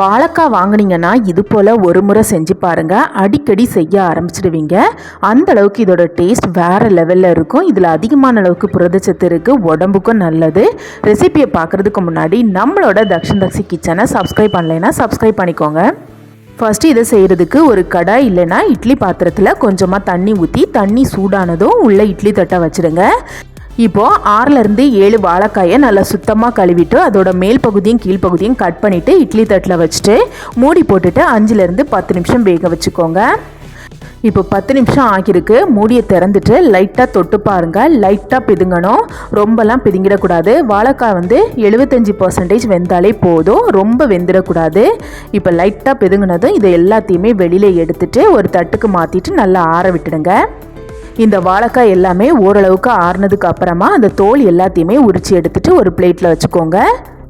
வாழைக்காய் வாங்கினீங்கன்னா இது போல் ஒரு முறை செஞ்சு பாருங்கள் அடிக்கடி செய்ய ஆரம்பிச்சிடுவீங்க அந்த அளவுக்கு இதோட டேஸ்ட் வேறு லெவலில் இருக்கும். இதில் அதிகமான அளவுக்கு புரதச்சத்து இருக்குது உடம்புக்கும் நல்லது. ரெசிபியை பார்க்குறதுக்கு முன்னாடி நம்மளோட தக்ஷன் தக்ஷி கிச்சனை சப்ஸ்கிரைப் பண்ணலைன்னா சப்ஸ்கிரைப் பண்ணிக்கோங்க. ஃபஸ்ட்டு இதை செய்கிறதுக்கு ஒரு கடாய் இல்லைன்னா இட்லி பாத்திரத்தில் கொஞ்சமாக தண்ணி ஊற்றி தண்ணி சூடானதும் உள்ளே இட்லி தட்டை வச்சுடுங்க இப்போது ஆறுலேருந்து ஏழு வாழைக்காயை நல்லா சுத்தமாக கழுவிட்டு அதோட மேல் பகுதியும் கீழ்ப்பகுதியும் கட் பண்ணிவிட்டு இட்லி தட்டில் வச்சுட்டு மூடி போட்டுட்டு அஞ்சுலேருந்து பத்து நிமிஷம் வேக வச்சுக்கோங்க. இப்போ பத்து நிமிஷம் ஆகியிருக்கு. மூடியை திறந்துட்டு லைட்டாக தொட்டு பாருங்கள் லைட்டாக பிதுங்கணும். ரொம்பலாம் பிதுங்கிடக்கூடாது. வாழைக்காய் வந்து எழுபத்தஞ்சி பர்சன்டேஜ் வெந்தாலே போதும். ரொம்ப வெந்துடக்கூடாது. இப்போ லைட்டாக பிதுங்கினதும் இதை எல்லாத்தையுமே வெளியில் எடுத்துட்டு ஒரு தட்டுக்கு மாற்றிட்டு நல்லா ஆற விட்டுடுங்க. இந்த வாழைக்காய் எல்லாமே ஓரளவுக்கு ஆறுனதுக்கு அப்புறமா அந்த தோல் எல்லாத்தையுமே உரித்து எடுத்துட்டு ஒரு பிளேட்டில் வச்சுக்கோங்க.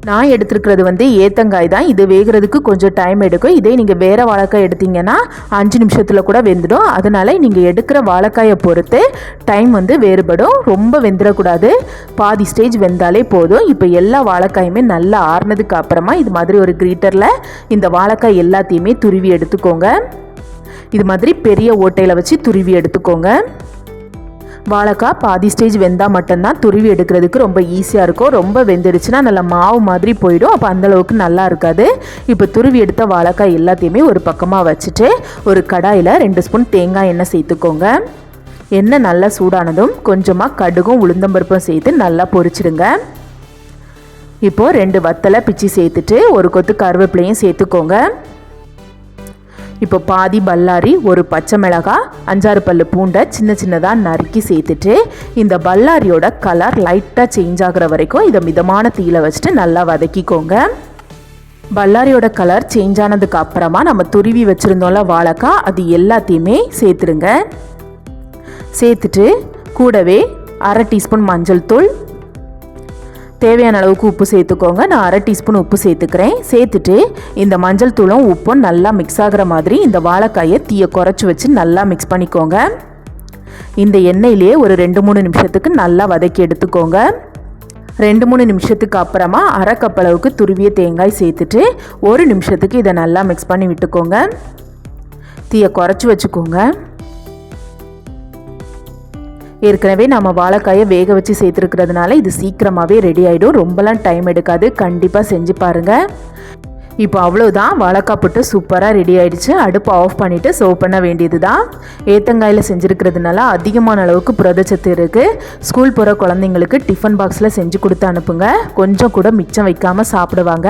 நான் எடுத்துருக்கிறது வந்து ஏத்தங்காய் தான். இது வேகிறதுக்கு கொஞ்சம் டைம் எடுக்கும். இதே நீங்கள் வேறு வாழைக்காய் எடுத்தீங்கன்னா அஞ்சு நிமிஷத்தில் கூட வெந்துடும். அதனால் நீங்கள் எடுக்கிற வாழைக்காயை பொறுத்து டைம் வந்து வேறுபடும். ரொம்ப வெந்துடக்கூடாது. பாதி ஸ்டேஜ் வெந்தாலே போதும். இப்போ எல்லா வாழைக்காயுமே நல்லா ஆறுனதுக்கு அப்புறமா இது மாதிரி ஒரு கிரீட்டரில் இந்த வாழைக்காய் எல்லாத்தையுமே துருவி எடுத்துக்கோங்க. இது மாதிரி பெரிய ஓட்டையில் வச்சு துருவி எடுத்துக்கோங்க. வாழைக்காய் பாதி ஸ்டேஜ் வெந்தால் மட்டும்தான் துருவி எடுக்கிறதுக்கு ரொம்ப ஈஸியாக இருக்கும். ரொம்ப வெந்துடுச்சுன்னா நல்லா மாவு மாதிரி போயிடும். அப்போ அந்தளவுக்கு நல்லா இருக்காது. இப்போ துருவி எடுத்த வாழைக்காய் எல்லாத்தையுமே ஒரு பக்கமாக வச்சுட்டு ஒரு கடாயில் ரெண்டு ஸ்பூன் தேங்காய் எண்ணெய் சேர்த்துக்கோங்க. எண்ணெய் நல்லா சூடானதும் கொஞ்சமாக கடுகும் உளுந்தம்பருப்பும் சேர்த்து நல்லா பொரிச்சிடுங்க. இப்போது ரெண்டு வத்தலை பிச்சு சேர்த்துட்டு ஒரு கொத்து கருவேப்பிலையும் சேர்த்துக்கோங்க. இப்போ பாதி பல்லாரி ஒரு பச்சை மிளகாய் அஞ்சாறு பல்லு பூண்டை சின்ன சின்னதாக நறுக்கி சேர்த்துட்டு இந்த பல்லாரியோட கலர் லைட்டாக சேஞ்ச் ஆகிற வரைக்கும் இதை மிதமான தீயில வச்சுட்டு நல்லா வதக்கிக்கோங்க. பல்லாரியோட கலர் சேஞ்ச் ஆனதுக்கு அப்புறமா நம்ம துருவி வச்சுருந்தோம்ல வாழைக்காய் அது எல்லாத்தையுமே சேர்த்துருங்க. சேர்த்துட்டு கூடவே அரை டீஸ்பூன் மஞ்சள் தூள் தேவையான அளவுக்கு உப்பு சேர்த்துக்கோங்க. நான் அரை டீஸ்பூன் உப்பு சேர்த்துக்கிறேன். சேர்த்துட்டு இந்த மஞ்சள் தூளும் உப்பும் நல்லா மிக்ஸ் ஆகிற மாதிரி இந்த வாழைக்காயை தீயை குறைச்சி வச்சு நல்லா மிக்ஸ் பண்ணிக்கோங்க. இந்த எண்ணெயிலேயே ஒரு ரெண்டு மூணு நிமிஷத்துக்கு நல்லா வதக்கி எடுத்துக்கோங்க. ரெண்டு மூணு நிமிஷத்துக்கு அப்புறமா அரை கப் அளவுக்கு துருவிய தேங்காய் சேர்த்துட்டு ஒரு நிமிஷத்துக்கு இதை நல்லா மிக்ஸ் பண்ணி விட்டுக்கோங்க. தீயை குறைச்சி வச்சுக்கோங்க. ஏற்கனவே நம்ம வாழைக்காயை வேக வச்சு சேர்த்துருக்கிறதுனால இது சீக்கிரமாகவே ரெடி ஆகிடும் ரொம்பலாம் டைம் எடுக்காது. கண்டிப்பாக செஞ்சு பாருங்கள் இப்போ அவ்வளோதான் வாழைக்காய் புட்டு சூப்பராக ரெடி ஆகிடுச்சு அடுப்பு ஆஃப் பண்ணிவிட்டு சர்வ் பண்ண வேண்டியது தான் ஏத்தங்காயில் செஞ்சுருக்கிறதுனால அதிகமான அளவுக்கு புரதச்சத்து இருக்குது ஸ்கூல் போகிற குழந்தைங்களுக்கு டிஃபன் பாக்ஸில் செஞ்சு கொடுத்து அனுப்புங்க. கொஞ்சம் கூட மிச்சம் வைக்காமல் சாப்பிடுவாங்க.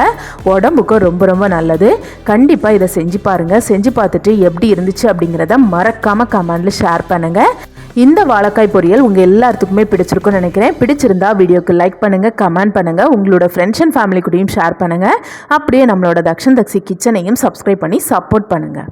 உடம்புக்கும் ரொம்ப ரொம்ப நல்லது. கண்டிப்பாக இதை செஞ்சு பாருங்கள் செஞ்சு பார்த்துட்டு எப்படி இருந்துச்சு அப்படிங்கிறத மறக்காமல் கமெண்டில் ஷேர் பண்ணுங்கள் இந்த வாழைக்காய் பொரியல் உங்கள் எல்லாத்துக்குமே பிடிச்சிருக்கும்னு நினைக்கிறேன். பிடிச்சிருந்தா வீடியோக்கு லைக் பண்ணுங்கள் கமெண்ட் பண்ணுங்கள் உங்களோட ஃப்ரெண்ட்ஸ் அண்ட் ஃபேமிலி கூடயும் ஷேர் பண்ணுங்கள் அப்படியே நம்மளோட தக்ஷன் தக்ஷி கிச்சனையும் சப்ஸ்கிரைப் பண்ணி சப்போர்ட் பண்ணுங்கள்